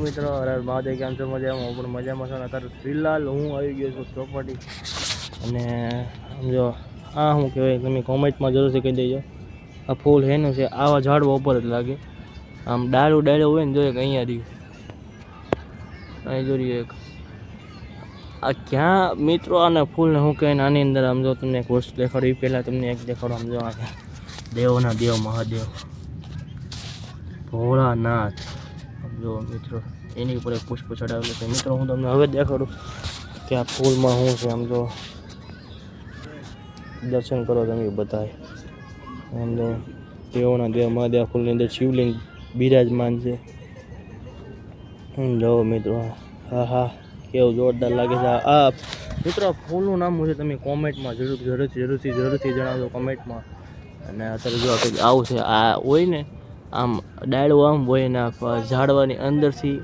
મિત્રો મહાદેવ, કેમ છો? મજામાં? હું પણ મજામાં છું. અત્યારે ફિલહાલ હું આવી ગયો છું ચોપાટી અને સમજો આ શું કહેવાય? તમે કોમેન્ટમાં જરૂરથી કહી દેજો. આ ફૂલ હેનું છે. આવા ઝાડવા ઉપર જ લાગે. આમ ડાળું ડાળું હોય ને જોઈએ કે અહીંયા રહ્યું. અહીં જોઈએ એક. આ ક્યાં? મિત્રો અને ફૂલને શું કહેવાય? આની અંદર આમ જો તમને એક વસ્તુ દેખાડું. એ પહેલાં તમને એક દેખાડો. આમ જો આ દેવોના દેવ, મહાદેવ. ભોળાનાથ. જો મિત્રો, એની ઉપર એક પુષ્પ ચડાવેલું છે. મિત્રો, હું તમને હવે દેખાડું કે આ ફૂલમાં શું છે આમ જો. દર્શન કરો તમે બધાય. આમ જો દેવોના દેવ મહાદેવ ફૂલની અંદર શિવલિંગ બિરાજમાન છે. જો મિત્રો હા હા કેવું જોરદાર લાગે છે. આ- મિત્રો ફૂલનું નામ છે તમે કોમેન્ટમાં જરૂર, જરૂરથી જરૂરથી જરૂરથી જણાવજો કોમેન્ટમાં. અને અત્યારે જો આવું છે, આ હોય ને, આમ ડાળું આમ હોય ને ઝાડવાની અંદરથી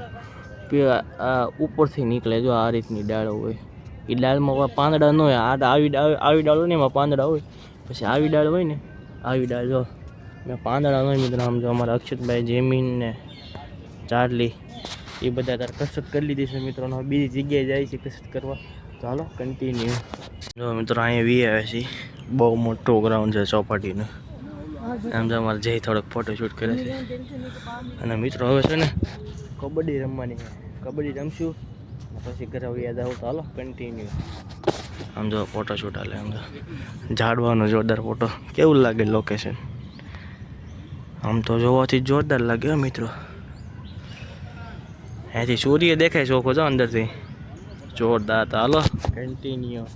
ઉપરથી નીકળે જો આ રીતની ડાળો હોય. એ ડાળમાં પાંદડા ન હોય, આ આવી આવી ડાળ ને એમાં પાંદડા હોય. પછી આવી ડાળ હોય ને, આવી ડાળ જો. મેં પાંદડા ન હોય મિત્રો, આમ જો અમારા અક્ષતભાઈ જેમીન ને ચાર્લી એ બધા તાર કસરત કરી લીધી છે મિત્રો બીજી જગ્યાએ જાય છે કસરત કરવા. ચાલો કન્ટિન્યુ જો મિત્રો, અહીંયા વી આવે છે. બહુ મોટો ગ્રાઉન્ડ છે ચોપાટીનું. આમ તો અમારે જઈ થોડોક ફોટોશૂટ કરે છે. અને મિત્રો હવે છે ને કબડ્ડી રમવાની કબડ્ડી રમશું. પછી ઘરે યાદ આવું તો હાલો કન્ટિન્યુ આમ જો ફોટોશૂટ હાલે આમ તો ઝાડવાનો જોરદાર ફોટો કેવું લાગે લોકેશન આમ તો જોવાથી જોરદાર લાગે મિત્રો. અહીંથી સૂર્ય દેખાય ચોખ્ખો જો અંદરથી. જોરદાર તો હાલો કન્ટિન્યુ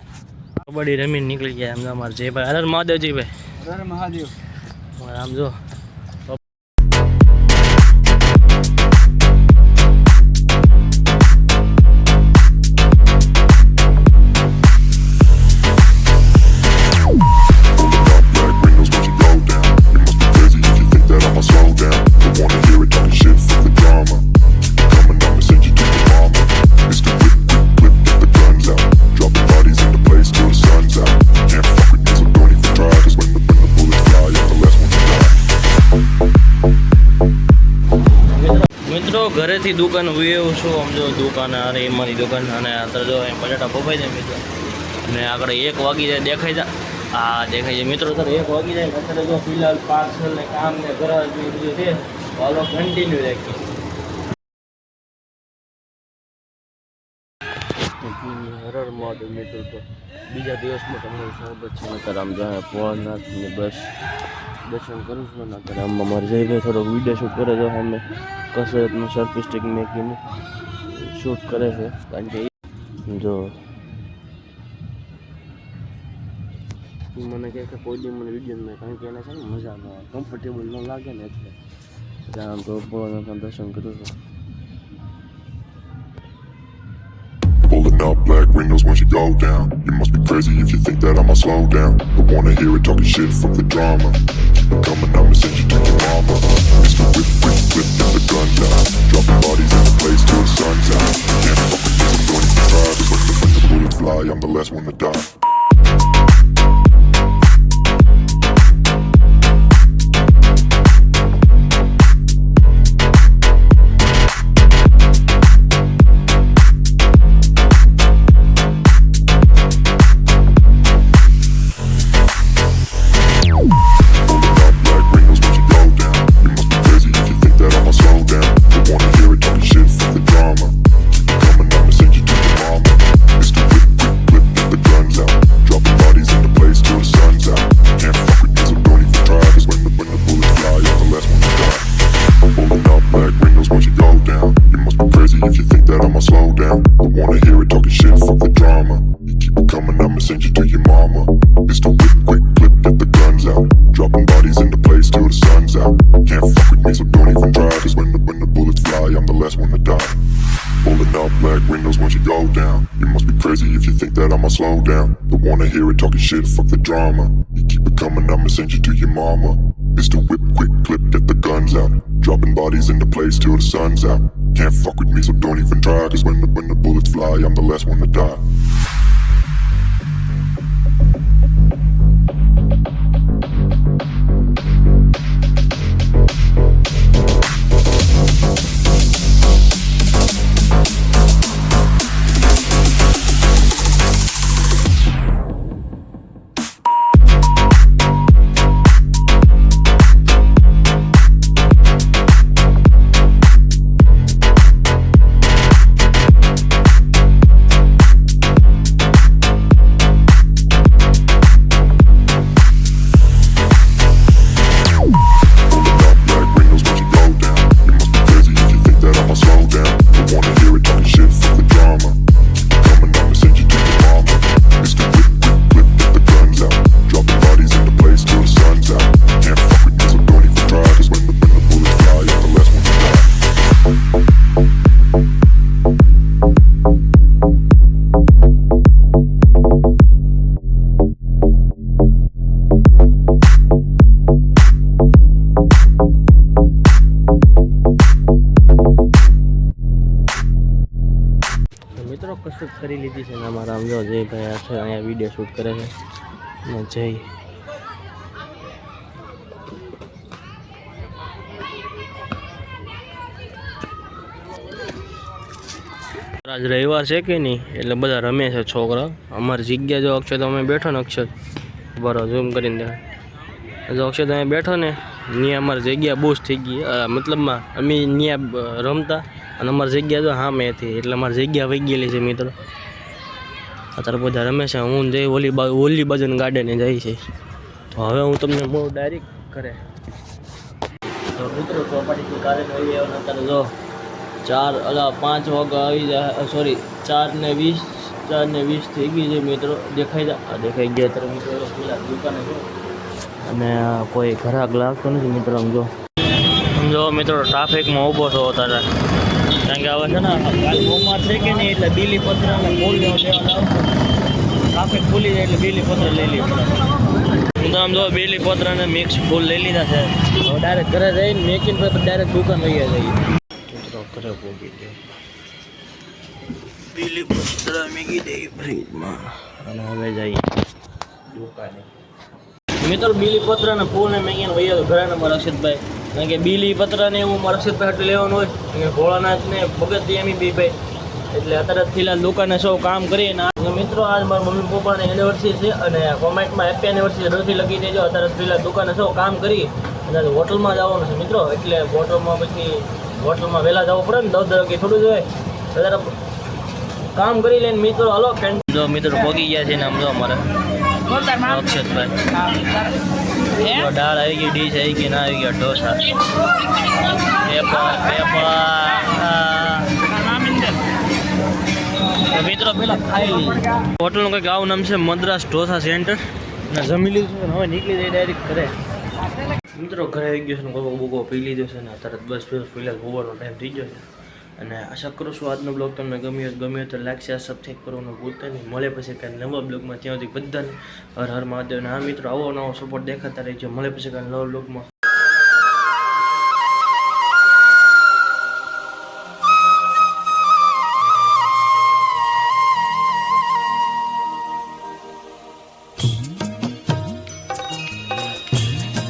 કબડ્ડી રમીને નીકળી ગયા એમ અમારે જયભાઈ. અરે મહાદેવજીભાઈ. હર મહાદેવ. આમ જો ઘરેથી દુકાન ઊભી છું, આમ જો દુકાન અરે એમાંની દુકાન, અને અત્યારે જો અહીં બટાટા પપાઈ જાય મિત્રો. અને આગળ એક વાગી જાય દેખાઈ જાય આ દેખાય છે મિત્રો, અત્યારે એક વાગી જાય, અત્યારે જો ફિલહાલ પાર્સલ ને કામ ને ઘર બધું છે હાલો કન્ટિન્યુ રાખીએ. મિત્રો, તો બીજા દિવસમાં તમારું સ્વાગત છે અત્યારે આમ ભોળનાથની બસ. દર્શન કરું છું ને અત્યારે આમ અમારે જઈને થોડોક વીડિયો શૂટ કરે છે અમે કસરતનું સર્ફી સ્ટિક મેકીને શૂટ કરે છે. કારણ કે જો. મને કહે કે કોઈ દી મને વીડિયો નહીં કારણ કે એને છે ને મજા ન કમ્ફર્ટેબલ ન લાગે ને એટલે. આમ તો ભોળાનાથના દર્શન કરું છું. Up black windows once you go down. You must be crazy if you think that I'ma slow down. Don't wanna hear it talking shit, fuck the drama. Keep it coming, I'ma send you to your mama. Mr. Whip, whip, whip, get the guns out. Dropping bodies in the place till the sun's out. Can't fuck with me, so don't even try. When when the bullets fly, I'm the last one to die. Send you to your mama. Mr. Whip, quick, clip, get the guns out. Dropping bodies in the place till the sun's out. Can't fuck with me, so don't even try. Cause when the, when the bullets fly, I'm the last one to die. Pulling up black windows once you go down. You must be crazy if you think that I'ma slow down. Don't wanna hear it talking shit, fuck the drama. You keep it coming, I'ma send you to your mama. Mr. Whip, quick, clip, get the guns out. Dropping bodies in the place till the sun's out. Can't fuck with me, so don't even try. Cause when the, when the bullets fly, I'm the last one to die. કસરત કરી લીધી છે અમારા જો જયભાઈ આ છે, અહીંયા video shoot કરે છે. ને જય. આજ રવિવાર છે કે નહીં? એટલે બધા રમે છે છોકરા. અમારી જગ્યા જો અક્ષય તો અમે બેઠો ને અક્ષર બરો ઝૂમ કરીને જો અક્ષય તમે બેઠો ને ત્યાં અમારી જગ્યા બહુ થઈ ગઈ. મતલબમાં અમે ત્યાં રમતા. અને અમારી જગ્યા તો હા મેં હતી, એટલે અમારી જગ્યા વહી ગયેલી છે મિત્રો. અત્યારે બધા રમે છે, હું જઈ ઓલી બાજુ, ઓલી બાજુની ગાર્ડને જાય છે. તો હવે હું તમને બહુ ડાયરેક્ટ કરે. તો મિત્રો ચોપાટીથી અત્યારે જો ચાર, અલા, પાંચ વાગે આવી જાય સોરી ચાર ને વીસ, ચાર ને વીસ થઈ ગઈ છે મિત્રો. દેખાઈ જાય દેખાઈ ગયા ત્યારે મિત્રો પેલા દુકાને જો. અને કોઈ ઘરાક લાગતો નથી મિત્રો સમજો સમજો મિત્રો ટ્રાફિકમાં ઊભો છો અત્યારે. કારણ કે હવે છે ને કાલ સોમવાર છે કે નહીં એટલે બીલી પત્ર અને ફૂલ લેવા લેવા ટ્રાફિક ખુલી જાય એટલે બીલી પત્ર લઈ લઈએ હું તો આમ જો બીલી પત્ર અને મિક્સ ફૂલ લઈ લીધા છે. હવે ડાયરેક્ટ ઘરે જઈને મેકીને પછી ડાયરેક્ટ દુકાન લઈ જઈએ. મિત્રો ઘરે પહોંચી ગયો? બીલી પત્ર મેગી દઈ ફ્રીજમાં. અને હવે જઈએ દુકાને. મિત્રો બીલી પત્ર અને ફૂલ ને મેગીને વૈયા ઘરે નંબર રક્ષિતભાઈ કારણ કે બીલી, પત્ર ને એવું મારા રક્ષિતભાઈ હાટુ લેવાનું હોય. કારણ કે ભોળાનાથ ને ભગત એમ બી ભાઈ. એટલે અત્યારે ફિલહાલ દુકાને સૌ કામ કરીને મિત્રો, આજ મારા મમ્મી પપ્પાની એનિવર્સરી છે અને કોમેન્ટમાં હેપી એનિવર્સરી જરૂરથી લખી દેજો. અત્યારે ફિલહાલ દુકાને સૌ કામ કરી અને હોટલમાં જવાનું છે મિત્રો. એટલે હોટલમાં પછી હોટલમાં વહેલા જવું પડે ને દસ વાગે થોડું જ હોય. અત્યારે કામ કરી લઈને મિત્રો, હલો જો મિત્રો ભોગી ગયા છે ને આમ જો અમારે. અક્ષતભાઈ. દાળ આવી ગઈ ડીશ આવી ગઈ ના આવી ગયા ઢોસા. Paper paper. મિત્રો પેલા ખાઈ હોટલ હોટલનું કંઈક આવું નામ છે મદ્રાસ ઢોસા સેન્ટર. ને જમી લીધું છે હવે નીકળી જાય ડાયરેક્ટ ઘરે. મિત્રો ઘરે આવી ગયો છે ને બોકો પી લીધો છે ને તરત બસ બસ ફિલહાલ હોવાનો ટાઈમ થઈ ગયો છે. અને આશા કરું છું આજનો બ્લોગ તમને ગમ્યો ગમ્યો તો લાઈક શેર સબસ્ક્રાઈબ કરવાનું ભૂલતા નહીં. મળે પછી કાંઈ નવા બ્લોગમાં ત્યાં સુધી બધાને હર હર મહાદેવ. અને હા મિત્રો, આવો નવો સપોર્ટ દેખાતા રહેજો. મળે પછી કાંઈ નવા બ્લોગમાં